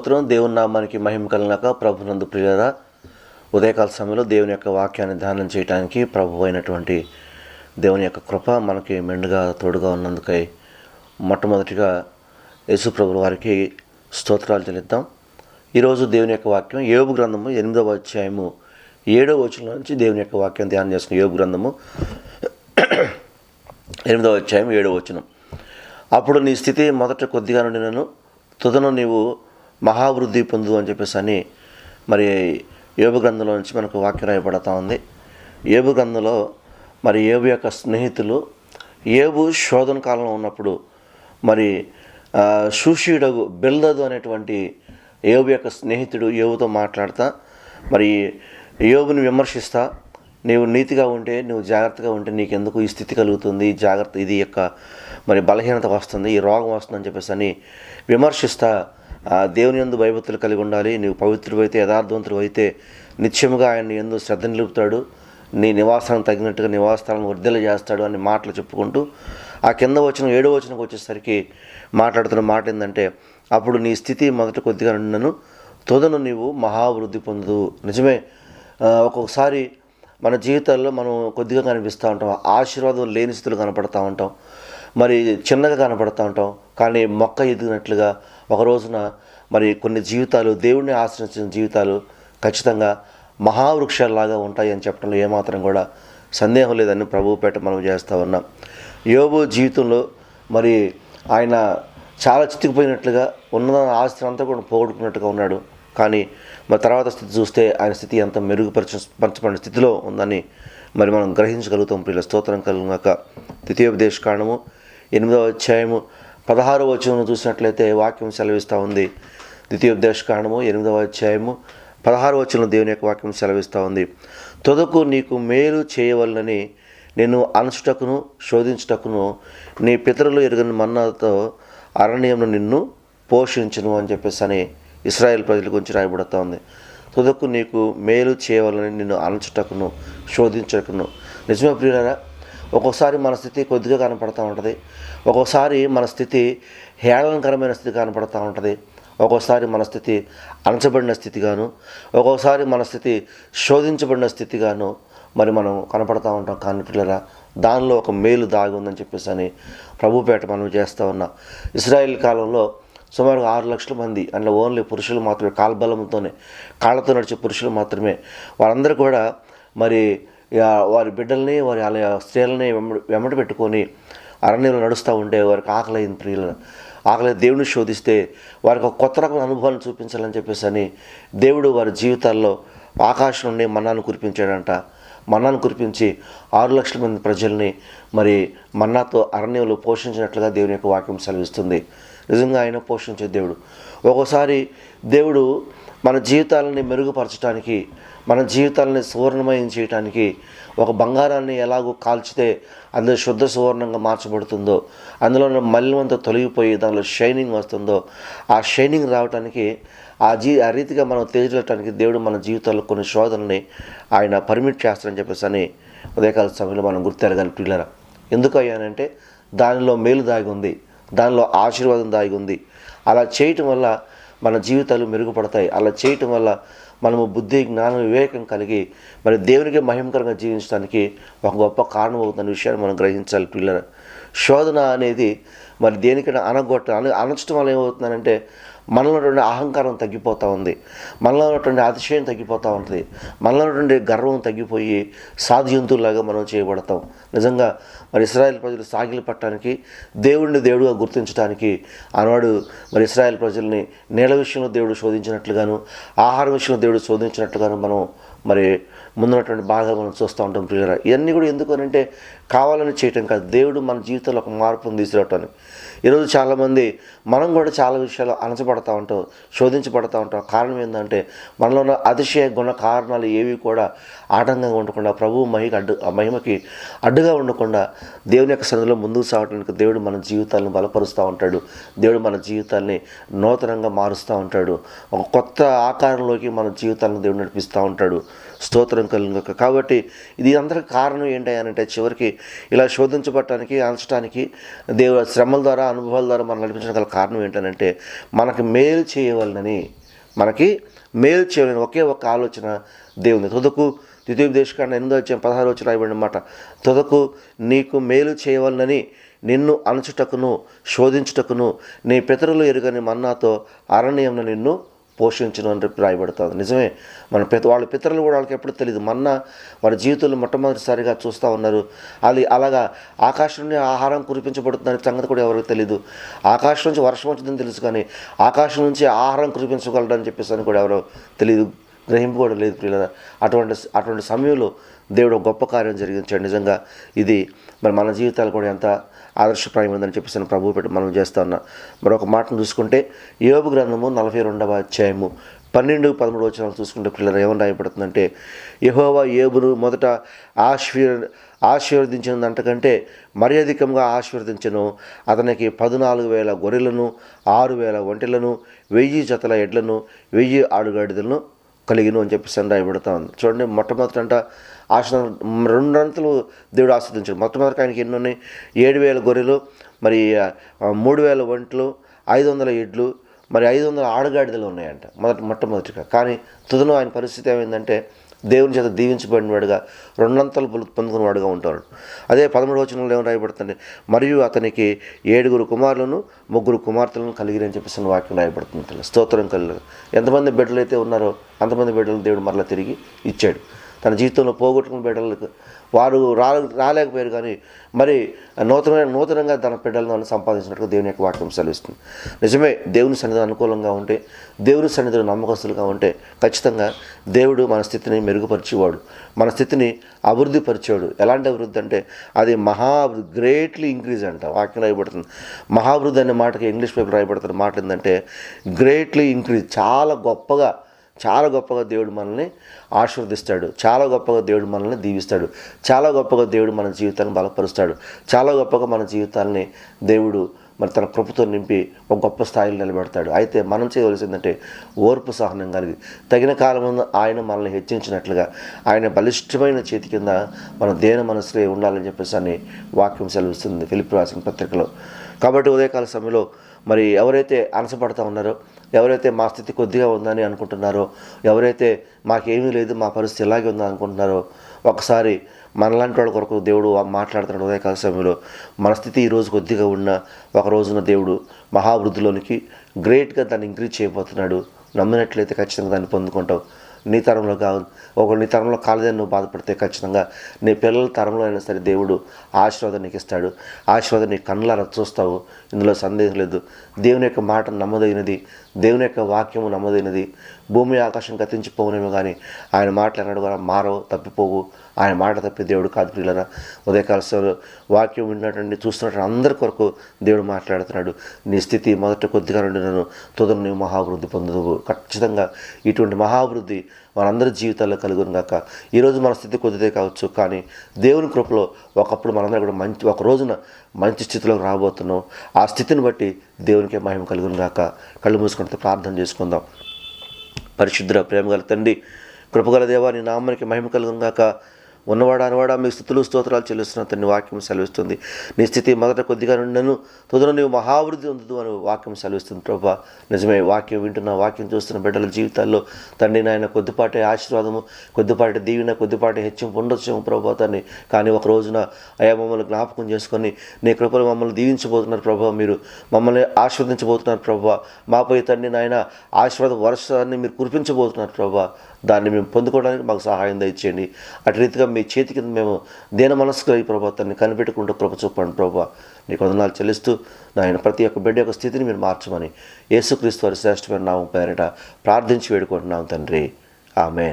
స్తోత్రం. దేవుని నామానికి మహిమ కలిగినాక ప్రభునందు ప్రియులరా ఉదయకాల సమయంలో దేవుని యొక్క వాక్యాన్ని ధ్యానం చేయడానికి ప్రభు అయినటువంటి దేవుని యొక్క కృప మనకి మెండుగా తోడుగా ఉన్నందుకై మొట్టమొదటిగా యేసు ప్రభుల వారికి స్తోత్రాలు చెల్లిద్దాం. ఈరోజు దేవుని యొక్క వాక్యం యోగు గ్రంథము ఎనిమిదవ అధ్యాయము ఏడవ వచనం నుంచి దేవుని యొక్క వాక్యం ధ్యానం చేసుకున్న యోగు గ్రంథము ఎనిమిదవ అధ్యాయం ఏడవ వచనం. అప్పుడు నీ స్థితి మొదట కొద్దిగా నుండినను తుదను నీవు మహావృద్ధి పొందు అని చెప్పేసి అని మరి యోబు గ్రంథంలో నుంచి మనకు వాక్యం రాయబడతా ఉంది. ఏబు గ్రంథంలో మరి ఏబు యొక్క స్నేహితులు ఏబు శోధన కాలంలో ఉన్నప్పుడు మరి సుషీడగు షూషీడగు బెల్దదు అనేటువంటి ఏబు యొక్క స్నేహితుడు ఏవుతో మాట్లాడతా మరి ఏవుని విమర్శిస్తా నీవు నీతిగా ఉంటే నువ్వు జాగ్రత్తగా ఉంటే నీకెందుకు ఈ స్థితి కలుగుతుంది? జాగ్రత్త ఇది యొక్క మరి బలహీనత వస్తుంది ఈ రోగం వస్తుందని చెప్పేసి అని విమర్శిస్తా దేవుని ఎందు భయభక్తులు కలిగి ఉండాలి. నీవు పవిత్రుడు అయితే యథార్థవంతుడు అయితే నిత్యముగా ఆయన ఎందు శ్రద్ధ నిలుపుతాడు. నీ నివాసానికి తగినట్టుగా నివాసాలను వర్ధల చేస్తాడు అని మాటలు చెప్పుకుంటూ ఆ కింద వచ్చిన ఏడో వచనకు వచ్చేసరికి మాట్లాడుతున్న మాట ఏంటంటే అప్పుడు నీ స్థితి మొదట కొద్దిగా నన్ను తొదను నీవు మహావృద్ధి పొందదు. నిజమే. ఒక్కొక్కసారి మన జీవితాల్లో మనం కొద్దిగా కనిపిస్తూ ఉంటాం. ఆశీర్వాదం లేని స్థితులు కనపడతా ఉంటాం. మరి చిన్నగా కనబడుతూ ఉంటాం. కానీ మొక్క ఎదిగినట్లుగా ఒక రోజున మరి కొన్ని జీవితాలు దేవుణ్ణి ఆశ్రయించిన జీవితాలు ఖచ్చితంగా మహావృక్షాల్లాగా ఉంటాయి అని చెప్పడంలో ఏమాత్రం కూడా సందేహం లేదని ప్రభుపేట మనం చేస్తూ ఉన్నాం. యోబు జీవితంలో మరి ఆయన చాలా చితికిపోయినట్లుగా ఉన్న ఆస్తి అంతా కూడా పోగొట్టుకున్నట్టుగా ఉన్నాడు. కానీ మరి తర్వాత స్థితి చూస్తే ఆయన స్థితి ఎంత మెరుగుపరచ పరచబడిన స్థితిలో ఉందని మరి మనం గ్రహించగలుగుతాం. ప్రియుల స్తోత్రం కలుగాక ద్వితీయోపదేశ కాండము ఎనిమిదవ అధ్యాయము పదహారవ వచనం చూసినట్లయితే వాక్యం సెలవిస్తూ ఉంది. ద్వితీయోపదేశ కాండము ఎనిమిదవ అధ్యాయము పదహారు వచనం దేవుని యొక్క వాక్యం సెలవిస్తూ ఉంది. తొదకు నీకు మేలు చేయవలనని నేను అనచుటకును శోధించుటకును నీ పితరులు ఎరుగని మన్నాతో అరణ్యంను నిన్ను పోషించును అని చెప్పేసి అని ఇస్రాయేల్ ప్రజల గురించి రాయబడుతూ ఉంది. తుదకు నీకు మేలు చేయవాలని నిన్ను అనచుటకును శోధించకును నిజమే ప్రియులరా ఒక్కొక్కసారి మన స్థితి కొద్దిగా కనపడుతూ ఉంటుంది. ఒక్కొక్కసారి మన స్థితి హేళనకరమైన స్థితి కనపడుతూ ఉంటుంది. ఒక్కోసారి మన స్థితి అణచబడిన స్థితిగాను ఒక్కోసారి మన స్థితి శోధించబడిన స్థితిగాను మరి మనం కనపడతా ఉంటాం. కానీ పిల్లరా దానిలో ఒక మేలు దాగి ఉందని చెప్పేసి అని ప్రభుపేట మనం చేస్తూ ఉన్నాం. ఇస్రాయేల్ కాలంలో సుమారు ఆరు లక్షల మంది అందులో ఓన్లీ పురుషులు మాత్రమే కాల్బలంతోనే కాళ్ళతో నడిచే పురుషులు మాత్రమే వారందరూ కూడా మరి వారి బిడ్డల్ని వారి అలా స్త్రీలని వెంబడి వెంబడి పెట్టుకొని అరణ్యంలో నడుస్తూ ఉంటే వారికి ఆకలి ప్రియులను ప్రియుల ఆకలి దేవుని శోధిస్తే వారికి ఒక కొత్త రకమైన అనుభవాన్ని చూపించాలని చెప్పేసి అని దేవుడు వారి జీవితాల్లో ఆకాశం నుండి మన్నాను కురిపించాడంట. మన్నాను కురిపించి ఆరు లక్షల మంది ప్రజల్ని మరి మన్నాతో అరణ్యంలో పోషించినట్లుగా దేవుని యొక్క వాక్యం సెలవిస్తుంది. నిజంగా ఆయన పోషించే దేవుడు. ఒక్కోసారి దేవుడు మన జీవితాలని మెరుగుపరచడానికి మన జీవితాలని సువర్ణమయం చేయడానికి ఒక బంగారాన్ని ఎలాగో కాల్చితే అందులో శుద్ధ సువర్ణంగా మార్చబడుతుందో అందులో ఉన్న తొలగిపోయి దానిలో షైనింగ్ వస్తుందో ఆ షైనింగ్ రావడానికి ఆ జీ ఆ రీతిగా మనం తేజటానికి దేవుడు మన జీవితాల్లో కొన్ని శోధనని ఆయన పర్మిట్ చేస్తారని చెప్పేసి అని ఉదయకాల సమయంలో మనం గుర్తెరగాలి పిల్లరా ఎందుకు అయ్యానంటే దానిలో మేలు దాగి ఉంది దానిలో ఆశీర్వాదం దాగి ఉంది. అలా చేయటం వల్ల మన జీవితాలు మెరుగుపడతాయి. అలా చేయటం వల్ల మనము బుద్ధి జ్ఞానం వివేకం కలిగి మరి దేవునికి మహిమకరంగా జీవించడానికి ఒక గొప్ప కారణం అవుతున్న విషయాన్ని మనం గ్రహించాలి పిల్లల. శోధన అనేది మరి దేనికైనా అనగొట్ట అన అనచడం వల్ల ఏమవుతుందంటే మనలో ఉన్నటువంటి అహంకారం తగ్గిపోతూ ఉంది. మనలో ఉన్నటువంటి అతిశయం తగ్గిపోతూ ఉంటుంది మనలో ఉన్నటువంటి గర్వం తగ్గిపోయి సాధ్యంతుల్లాగా మనం చేయబడతాం. నిజంగా మరి ఇస్రాయల్ ప్రజలు సాగిలి పట్టడానికి దేవుడిని దేవుడుగా గుర్తించడానికి ఆనాడు మరి ఇస్రాయల్ ప్రజల్ని నీళ్ళ విషయంలో దేవుడు శోధించినట్లుగాను ఆహార విషయంలో దేవుడు శోధించినట్లుగాను మనం మరి ముందున్నటువంటి బాగా మనం చూస్తూ ఉంటాం ప్రియుల ఇవన్నీ కూడా ఎందుకు అని అంటే కావాలని చేయటం కాదు. దేవుడు మన జీవితంలో ఒక మార్పును తీసుకురావటానికి. ఈరోజు చాలామంది మనం కూడా చాలా విషయాలు అణచబడతా ఉంటాం శోధించబడతా ఉంటాం. కారణం ఏంటంటే మనలో ఉన్న అతిశయ గుణ కారణాలు ఏవి కూడా ఆటంకంగా ఉండకుండా ప్రభు మహికి అడ్డు మహిమకి అడ్డుగా ఉండకుండా దేవుని యొక్క సన్నిధిలో ముందుకు సాగడానికి దేవుడు మన జీవితాలను బలపరుస్తూ ఉంటాడు. దేవుడు మన జీవితాల్ని నూతనంగా మారుస్తూ ఉంటాడు. ఒక కొత్త ఆకారంలోకి మన జీవితాలను దేవుడు నడిపిస్తూ ఉంటాడు. స్తోత్రం కలుగుక కాబట్టి ఇది అందరికి కారణం ఏంటి అని అంటే చివరికి ఇలా శోధించబడటానికి అలచడానికి దేవుడు శ్రమల ద్వారా అనుభవాల ద్వారా మనం నడిపించడం గల కారణం ఏంటంటే మనకి మేలు చేయవలనని మనకి మేలు చేయవలని ఒకే ఒక ఆలోచన దేవుని తుదకు ద్వితీయోపదేశకాండ ఎనిమిదో వచ్చే పదహారు వచ్చి రాయబడిన మాట తుదకు నీకు మేలు చేయవలనని నిన్ను అణచుటకును శోధించుటకును నీ పితరులు ఎరుగని మన్నాతో అరణ్యంలో నిన్ను పోషించను అని చెప్పి రాయబడుతుంది. నిజమే. మన పిత వాళ్ళ పితరులు కూడా వాళ్ళకి ఎప్పుడు తెలియదు మొన్న మన జీవితంలో మొట్టమొదటిసారిగా చూస్తూ ఉన్నారు. అది అలాగా ఆకాశం నుండి ఆహారం కురిపించబడుతుందని సంగతి కూడా ఎవరికి తెలియదు ఆకాశం నుంచి వర్షం వచ్చిందని తెలుసు కానీ ఆకాశం నుంచి ఆహారం కురిపించగలడని చెప్పేసి అని కూడా ఎవరో తెలియదు గ్రహింపు కూడా లేదు ప్రియుల అటువంటి అటువంటి సమయంలో దేవుడు గొప్ప కార్యం జరిగించాడు. నిజంగా ఇది మరి మన జీవితాలు కూడా ఎంత ఆదర్శప్రాయమైందని చెప్పేసి నేను ప్రభు పెట్టి మనం చేస్తా ఉన్నా. మరొక మాటను చూసుకుంటే యోగు గ్రంథము నలభై రెండవ అధ్యాయము పన్నెండు పదమూడు వచనాలు చూసుకుంటే పిల్లలు ఏమని రాయబడుతుందంటే యహోవా ఏబును మొదట ఆశీర్ ఆశీర్వదించినంతకంటే మరి అధికంగా ఆశీర్వదించను. అతనికి పద్నాలుగు వేల గొర్రెలను ఆరు వేల ఒంటెలను వెయ్యి జతల ఎడ్లను వెయ్యి ఆడుగాడిదలను కలిగిను అని చెప్పేసి అని ఉంది. చూడండి మొట్టమొదటంట ఆశ రెండంతలు దేవుడు ఆస్వాదించాడు మొట్టమొదటి ఆయనకి ఎన్ని ఉన్నాయి ఏడు వేల గొర్రెలు మరి మూడు వేల ఒంట్లు ఐదు వందల ఎడ్లు మరి ఐదు వందల ఆడగాడిదలు ఉన్నాయంట. మొదటి మొట్టమొదటిగా. కానీ తుదను ఆయన పరిస్థితి ఏమైందంటే దేవుని చేత దీవించబడినవాడుగా రెండంతలు పొందు- పొందుకున్నవాడుగా ఉంటాడు. అదే పదమూడు వచనంలో ఏమని రాయబడుతుంది? మరియు అతనికి ఏడుగురు కుమారులను ముగ్గురు కుమార్తెలను కలిగిరని చెప్పేసి వాక్యం రాయబడుతుంది స్తోత్రం కలిగి. ఎంతమంది బిడ్డలు అయితే ఉన్నారో అంతమంది బిడ్డలు దేవుడు మరలా తిరిగి ఇచ్చాడు. తన జీవితంలో పోగొట్టుకున్న బిడ్డలకు వారు రా రాలేకపోయారు కానీ మరి నూతనమైన నూతనంగా తన బిడ్డలను సంపాదించినట్టుగా దేవుని యొక్క వాక్యం సెలవిస్తుంది. నిజమే దేవుని సన్నిధి అనుకూలంగా ఉంటే దేవుని సన్నిధిలో నమ్మకస్తులుగా ఉంటే ఖచ్చితంగా దేవుడు మన స్థితిని మెరుగుపరిచేవాడు. మన స్థితిని అభివృద్ధి పరిచేవాడు ఎలాంటి అభివృద్ధి అంటే అది మహా గ్రేట్లీ ఇంక్రీజ్ అంట వాక్యం రాయబడుతుంది. మహాభివృద్ధి అనే మాటకి ఇంగ్లీష్ పేపర్ రాయబడుతున్న మాట ఏంటంటే గ్రేట్లీ ఇంక్రీజ్ చాలా గొప్పగా చాలా గొప్పగా దేవుడు మనల్ని ఆశీర్వదిస్తాడు. చాలా గొప్పగా దేవుడు మనల్ని దీవిస్తాడు. చాలా గొప్పగా దేవుడు మన జీవితాన్ని బలపరుస్తాడు. చాలా గొప్పగా మన జీవితాన్ని దేవుడు మరి తన కృపతో నింపి ఒక గొప్ప స్థాయిలో నిలబెడతాడు. అయితే మనం చేయవలసిందంటే ఓర్పు సహనం కలిగి తగిన కాలం ఆయన మనల్ని హెచ్చించినట్లుగా ఆయన బలిష్టమైన చేతి కింద మన దేన మనసులే ఉండాలని చెప్పేసి అని వాక్యం సెలవిస్తుంది. ఫిలిప్ రాసిన పత్రికలో. కాబట్టి ఉదయకాల సమయంలో మరి ఎవరైతే అనసపడతా ఉన్నారో ఎవరైతే మా స్థితి కొద్దిగా ఉందని అనుకుంటున్నారో ఎవరైతే మాకేమీ లేదు మా పరిస్థితి ఇలాగే ఉందని అనుకుంటున్నారో ఒకసారి మనలాంటి వాళ్ళ కొరకు దేవుడు మాట్లాడుతున్నాడు ఉదయకాల సమయంలో మన స్థితి ఈరోజు కొద్దిగా ఉన్న ఒక రోజున దేవుడు మహావృద్ధిలోనికి గ్రేట్గా దాన్ని ఇంక్రీజ్ చేయబోతున్నాడు. నమ్మినట్లయితే ఖచ్చితంగా దాన్ని పొందుకుంటావు నీ తరంలో కాదు ఒక నీ తరంలో కాలేదని నువ్వు బాధపడితే ఖచ్చితంగా నీ పిల్లల తరంలో అయినా సరే దేవుడు ఆశీర్వాదం నీకు ఇస్తాడు. ఆశీర్వాదం నీ కళ్ళారా చూస్తావు. ఇందులో సందేహం లేదు. దేవుని యొక్క మాట నమ్మదగినది. దేవుని యొక్క వాక్యము నమ్మదగినది. భూమి ఆకాశం గతించిపోవునేమో కానీ ఆయన మాటలు అన్నాడు కూడా మారవు తప్పిపోవు. ఆయన మాట తప్పి దేవుడు కాదు ప్రియులరా. ఉదయకాల సమయంలో వాక్యం విన్నటువంటి చూస్తున్నటువంటి అందరి కొరకు దేవుడు మాట్లాడుతున్నాడు. నీ స్థితి మొదట కొద్దిగా నుండి నన్ను తుదను నీవు మహాభివృద్ధి పొందుదు ఖచ్చితంగా ఇటువంటి మహాభివృద్ధి మనందరి జీవితాల్లో కలుగును గాక. ఈరోజు మన స్థితి కొద్దిదే కావచ్చు కానీ దేవుని కృపలో ఒకప్పుడు మనందరం కూడా మంచి ఒక రోజున మంచి స్థితిలోకి రాబోతున్నాం. ఆ స్థితిని బట్టి దేవునికి మహిమ కలుగును గాక. కళ్ళు మూసుకుంటే ప్రార్థన చేసుకుందాం. పరిశుద్ధ ప్రేమగల తండ్రి కృపగల దేవా నీ నామానికి మహిమ కలుగుగాక ఉన్నవాడా అనవాడా మీ స్థుతులు స్తోత్రాలు చెల్లిస్తున్న తన్ని వాక్యం సెలవిస్తుంది. నీ స్థితి మొదట కొద్దిగా నుండను తుదను నీవు మహావృద్ధి ఉండదు అని వాక్యం సెలవిస్తుంది ప్రభా. నిజమే వాక్యం వింటున్న వాక్యం చూస్తున్న బిడ్డల జీవితాల్లో తండ్రి నాయన కొద్దిపాటి ఆశీర్వాదము కొద్దిపాటి దీవెన కొద్దిపాటి హెచ్చింపు ఉండొచ్చేమో ప్రభా తండ్రి కానీ ఒక రోజున అయా మమ్మల్ని జ్ఞాపకం చేసుకొని నీ కృపలు మమ్మల్ని దీవించబోతున్నారు ప్రభా. మీరు మమ్మల్ని ఆశీర్వదించబోతున్నారు ప్రభా. మాపై తండ్రి నాయన ఆశీర్వాద వర్షాన్ని మీరు కురిపించబోతున్నారు ప్రభా. దాన్ని మేము పొందుకోవడానికి మాకు సహాయం దయచేయండి. అటు రీతిగా మీ చేతి కింద మేము దేన మనస్సుగా ఈ ప్రభాతాన్ని కనిపెట్టుకుంటూ కృప చూపండి ప్రభా. నీకు వందనాలు చెల్లిస్తూ నాయన ప్రతి ఒక్క బిడ్డ యొక్క స్థితిని మీరు మార్చమని యేసుక్రీస్తు వారి శ్రేష్టమైన నామం పేరిట ప్రార్థించి వేడుకుంటున్నాం తండ్రి. ఆమె